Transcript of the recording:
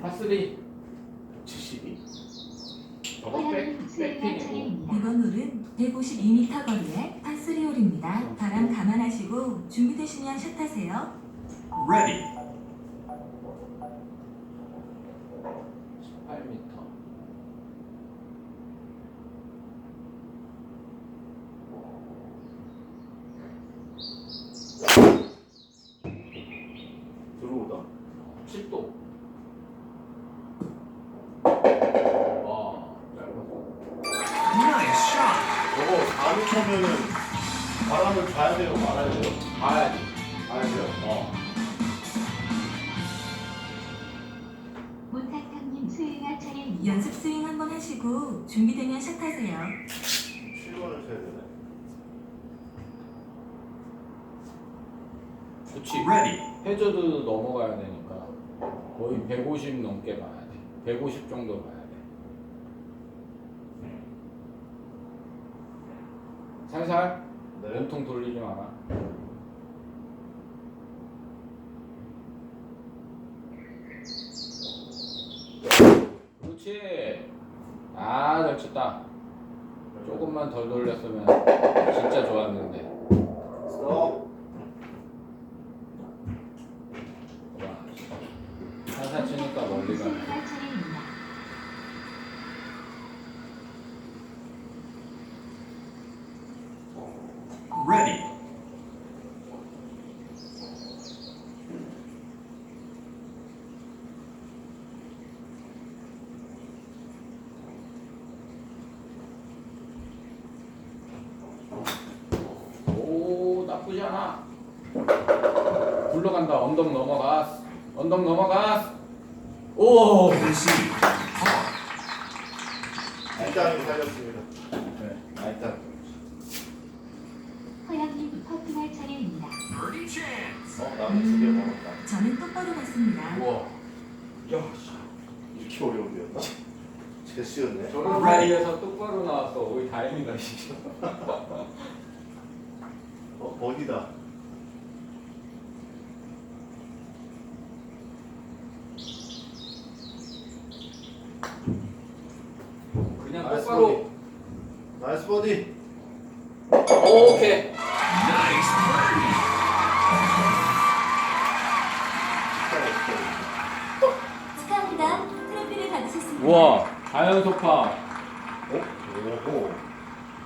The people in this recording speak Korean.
파스리 72? 저거 백, 백핀이고 이번 홀은 152m 거리의 파스리홀입니다. 바람 감안하시고 준비되시면 샷하세요. Ready. 18m 들어오다 10도 4m면은 바람을 봐야 돼요 말아야 돼요? 가야지 봐야 돼요 어 모타탕님 수행할 차례입니다. 연습 스윙 한번 하시고 준비되면 샷 하세요. 7번을 쳐야 되네 그치 Ready. 해저드 넘어가야 되니까 거의 150 넘게 가야 돼 150 정도 가야 돼 살살. 네 몸통 돌리지 마라 그렇지. 아 잘 쳤다. 조금만 덜 돌렸으면 진짜 좋았는데. 스톱. 와, 살살 치니까 멀리 가네 수행할 차례입니다. Ready. 오 나쁘지 않아. 굴러간다. 언덕 넘어가 언덕 넘어가 오 Concede. 일단이 살렸습니다. 네, 일단 허영님 퍼팅할 차례입니다. Birdie chance. 어? 나는 두개 먹었다 저는 똑바로 갔습니다. 우와 이렇게 어려운 데였나? 제가 쉬웠네 저런 라이에서 똑바로 나왔어 우리 다행이다 진짜 어? 버디다 그냥 나이스 똑바로 버디 나이스 버디 오케이. 축 우와. 자연 소파. 어? 오호